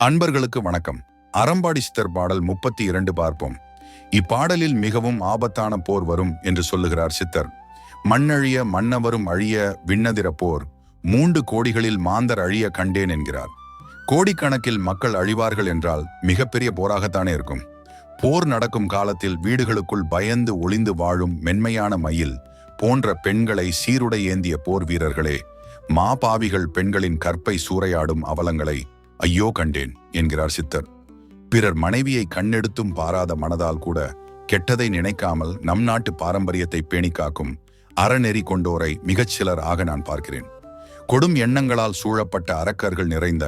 அன்பர்களுக்கு வணக்கம். அறம்பாடி சித்தர் பாடல் முப்பத்தி இரண்டு பார்ப்போம். இப்பாடலில் மிகவும் ஆபத்தான போர் வரும் என்று சொல்லுகிறார் சித்தர். மண்ணழிய மன்னவரும் அழிய விண்ணதிர போர். மூன்று கோடிகளில் மாந்தர் அழிய கண்டேன் என்கிறார். கோடிக்கணக்கில் மக்கள் அழிவார்கள் என்றால் மிகப்பெரிய போராகத்தானே இருக்கும். போர் நடக்கும் காலத்தில் வீடுகளுக்குள் பயந்து ஒளிந்து வாழும் மென்மையான மயில் போன்ற பெண்களை சீருடை ஏந்திய போர் வீரர்களே மாபாவிகள் பெண்களின் கற்பை சூறையாடும் அவலங்களை ஐயோ கண்டேன் என்கிறார் சித்தர். பிறர் மனைவியை கண்ணெடுத்தும் பாராத மனதால் கூட கெட்டதை நினைக்காமல் நம் நாட்டு பாரம்பரியத்தை பேணி காக்கும் அறநெறி கொண்டோரை மிகச்சிலர் ஆக நான் பார்க்கிறேன். கொடும் எண்ணங்களால் சூழப்பட்ட அரக்கர்கள் நிறைந்த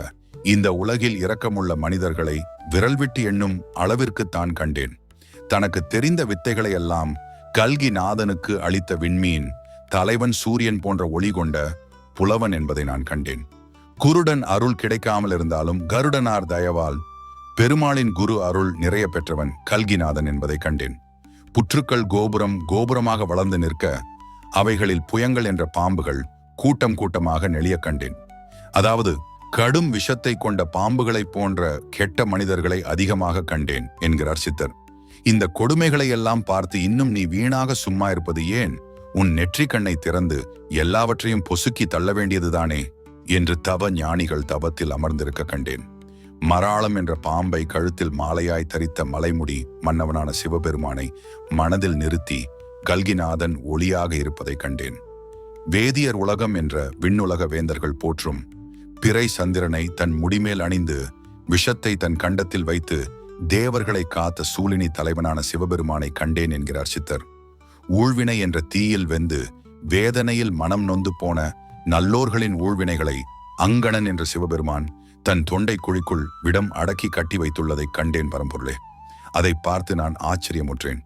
இந்த உலகில் இரக்கமுள்ள மனிதர்களை விரல் விட்டு எண்ணும் அளவிற்கு தான் கண்டேன். தனக்கு தெரிந்த வித்தைகளை எல்லாம் கல்கி நாதனுக்கு அளித்த விண்மீன் தலைவன் சூரியன் போன்ற ஒளி கொண்ட புலவன் என்பதை நான் கண்டேன். குருடன் அருள் கிடைக்காமல் இருந்தாலும் கருடனார் தயவால் பெருமாளின் குரு அருள் நிறைய பெற்றவன் கல்கிநாதன் என்பதை கண்டேன். புற்றுக்கள் கோபுரம் கோபுரமாக வளர்ந்து நிற்க அவைகளில் புயங்கள் என்ற பாம்புகள் கூட்டம் கூட்டமாக நெளிய கண்டேன். அதாவது கடும் விஷத்தை கொண்ட பாம்புகளைப் போன்ற கெட்ட மனிதர்களை அதிகமாக கண்டேன் என்கிறார் சித்தர். இந்த கொடுமைகளை எல்லாம் பார்த்து இன்னும் நீ வீணாக சும்மா இருப்பது ஏன்? உன் நெற்றிக் கண்ணை திறந்து எல்லாவற்றையும் பொசுக்கி தள்ள வேண்டியதுதானே? என்று தவ ஞானிகள் தவத்தில் அமர்ந்திருக்க கண்டேன். மராளம் என்ற பாம்பை கழுத்தில் மாலையாய் தரித்த மலைமுடி மன்னவனான சிவபெருமானை மனதில் நிறுத்தி கல்கிநாதன் ஒளியாக இருப்பதை கண்டேன். வேதியர் உலகம் என்ற விண்ணுலக வேந்தர்கள் போற்றும் பிறை சந்திரனை தன் முடிமேல் அணிந்து விஷத்தை தன் கண்டத்தில் வைத்து தேவர்களை காத்த சூலினி தலைவனான சிவபெருமானை கண்டேன் என்கிறார் சித்தர். ஊழ்வினை என்ற தீயில் வெந்து வேதனையில் மனம் நொந்து போன நல்லோர்களின் ஊழ்வினைகளை அங்கணன் என்ற சிவபெருமான் தன் தொண்டை குழிக்குள் விடம் அடக்கி கட்டி வைத்துள்ளதை கண்டேன் பரம்பொருளே. அதை பார்த்து நான் ஆச்சரியமுற்றேன்.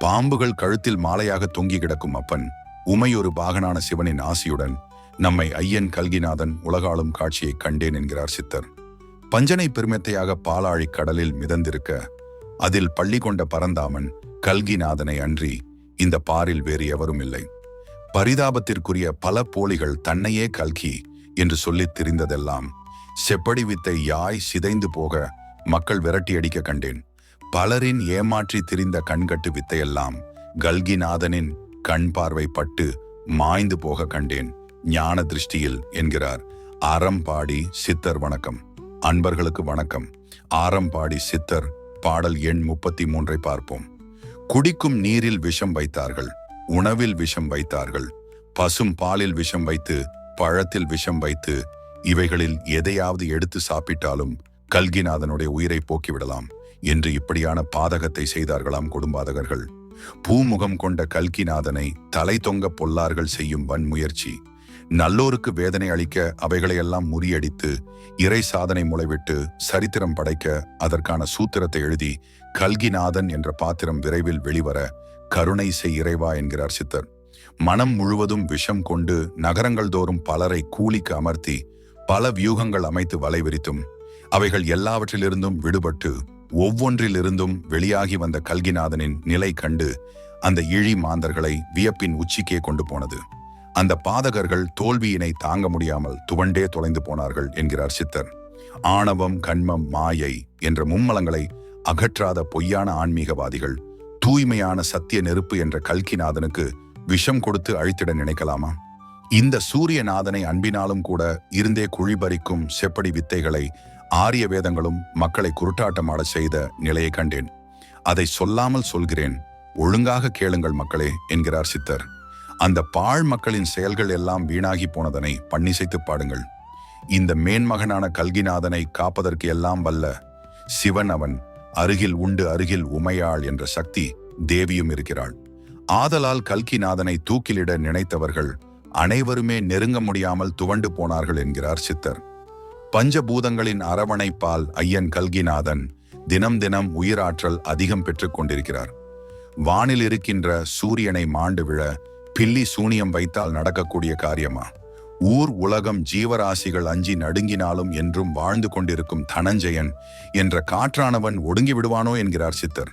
பாம்புகள் கழுத்தில் மாலையாக தொங்கி கிடக்கும் அப்பன் உமையொரு பாகனான சிவனின் ஆசியுடன் நம்மை ஐயன் கல்கிநாதன் உலகாளும் காட்சியை கண்டேன் என்கிறார் சித்தர். பஞ்சனை பெருமெத்தையாக பாலாழி கடலில் மிதந்திருக்க அதில் பள்ளி கொண்ட பரந்தாமன் கல்கிநாதனை அன்றி இந்த பாரில் வேறு எவரும் இல்லை. பரிதாபத்திற்குரிய பல போலிகள் தன்னையே கல்கி என்று சொல்லித் திரிந்ததெல்லாம் செப்படி வித்தை யாய் சிதைந்து போக மக்கள் விரட்டியடிக்க கண்டேன். பலரின் ஏமாற்றி திரிந்த கண்கட்டு வித்தையெல்லாம் கல்கிநாதனின் கண் பார்வை பட்டு மாய்ந்து போக கண்டேன் ஞான திருஷ்டியில் என்கிறார். அறம்பாடி சித்தர் வணக்கம். அன்பர்களுக்கு வணக்கம். ஆரம்பாடி சித்தர் பாடல் எண் முப்பத்தி மூன்றை பார்ப்போம். குடிக்கும் நீரில் விஷம் வைத்தார்கள். உணவில் விஷம் வைத்தார்கள். பசும் பாலில் விஷம் வைத்து பழத்தில் விஷம் வைத்து இவைகளில் எதையாவது எடுத்து சாப்பிட்டாலும் கல்கிநாதனுடைய உயிரை போக்கிவிடலாம் என்று இப்படியான பாதகத்தை செய்தார்களாம் குடும்பாதகர்கள். பூமுகம் கொண்ட கல்கிநாதனை தலை தொங்க பொல்லார்கள் செய்யும் வன்முயற்சி. நல்லோருக்கு வேதனை அளிக்க அவைகளையெல்லாம் முறியடித்து இறை சாதனை முளைவிட்டு சரித்திரம் படைக்க அதற்கான சூத்திரத்தை எழுதி கல்கிநாதன் என்ற பாத்திரம் விரைவில் வெளிவர கருணை செய் இறைவா என்கிறார் சித்தர். மனம் முழுவதும் விஷம் கொண்டு நகரங்கள் தோறும் பலரை கூலிக்கு அமர்த்தி பல வியூகங்கள் அமைத்து வலைவிரித்தும் அவைகள் எல்லாவற்றிலிருந்தும் விடுபட்டு ஒவ்வொன்றிலிருந்தும் வெளியாகி வந்த கல்கிநாதனின் நிலை கண்டு அந்த இழி மாந்தர்களை வியப்பின் உச்சிக்கே கொண்டு போனது. அந்த பாதகர்கள் தோல்வியினை தாங்க முடியாமல் துவண்டே தொலைந்து போனார்கள் என்கிறார் சித்தர். ஆணவம் கண்மம் மாயை என்ற மும்மலங்களை அகற்றாத பொய்யான ஆன்மீகவாதிகள் தூய்மையான சத்திய நெருப்பு என்ற கல்கிநாதனுக்கு விஷம் கொடுத்து அழித்திட நினைக்கலாமா? இந்த சூரியநாதனை அன்பினாலும் கூட இருந்தே குழிபறிக்கும் செப்படி வித்தைகளை ஆரிய வேதங்களும் மக்களை குருட்டாட்டமாட செய்த நிலையை கண்டேன். அதை சொல்லாமல் சொல்கிறேன் ஒழுங்காக கேளுங்கள் மக்களே என்கிறார் சித்தர். அந்த பாழ் மக்களின் செயல்கள் எல்லாம் வீணாகி போனதனை பண்ணிசைத்து பாடுங்கள். இந்த மேன்மகனான கல்கிநாதனை காப்பதற்கு எல்லாம் வல்ல சிவன் அவன் அருகில் உண்டு அருகில் உமையாள் என்ற சக்தி தேவியும் இருக்கிறாள். ஆதலால் கல்கிநாதனை தூக்கிலிட நினைத்தவர்கள் அனைவருமே நெருங்க முடியாமல் துவண்டு போனார்கள் என்கிறார் சித்தர். பஞ்சபூதங்களின் அரவணைப்பால் ஐயன் கல்கிநாதன் தினம் தினம் உயிராற்றல் அதிகம் பெற்றுக் கொண்டிருக்கிறார். வானில் இருக்கின்ற சூரியனை மாண்டு விழ பில்லி சூனியம் வைத்தால் நடக்கக்கூடிய காரியமா? ஊர் உலகம் ஜீவராசிகள் அஞ்சி நடுங்கினாலும் என்றும் வாழ்ந்து கொண்டிருக்கும் தனஞ்சயன் என்ற காற்றானவன் ஒடுங்கி விடுவானோ என்கிறார் சித்தர்.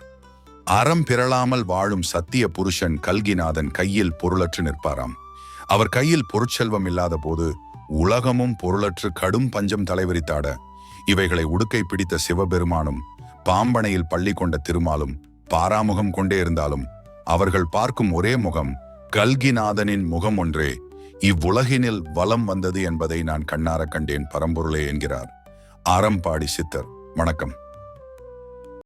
அறம் பிறளாமல் வாழும் சத்திய புருஷன் கல்கிநாதன் கையில் பொருளற்று நிற்பாராம். அவர் கையில் பொருட்செல்வம் இல்லாத போது உலகமும் பொருளற்று கடும் பஞ்சம் தலைவரித்தாட. இவைகளை உடுக்கை பிடித்த சிவபெருமானும் பாம்பனையில் பள்ளி கொண்ட திருமாலும் பாராமுகம் கொண்டே இருந்தாலும் அவர்கள் பார்க்கும் ஒரே முகம் கல்கிநாதனின் முகம் ஒன்றே இவ்வுலகினில் வலம் வந்தது என்பதை நான் கண்ணார கண்டேன் பரம்பொருளே என்கிறார். ஆரம்பாடி சித்தர் வணக்கம்.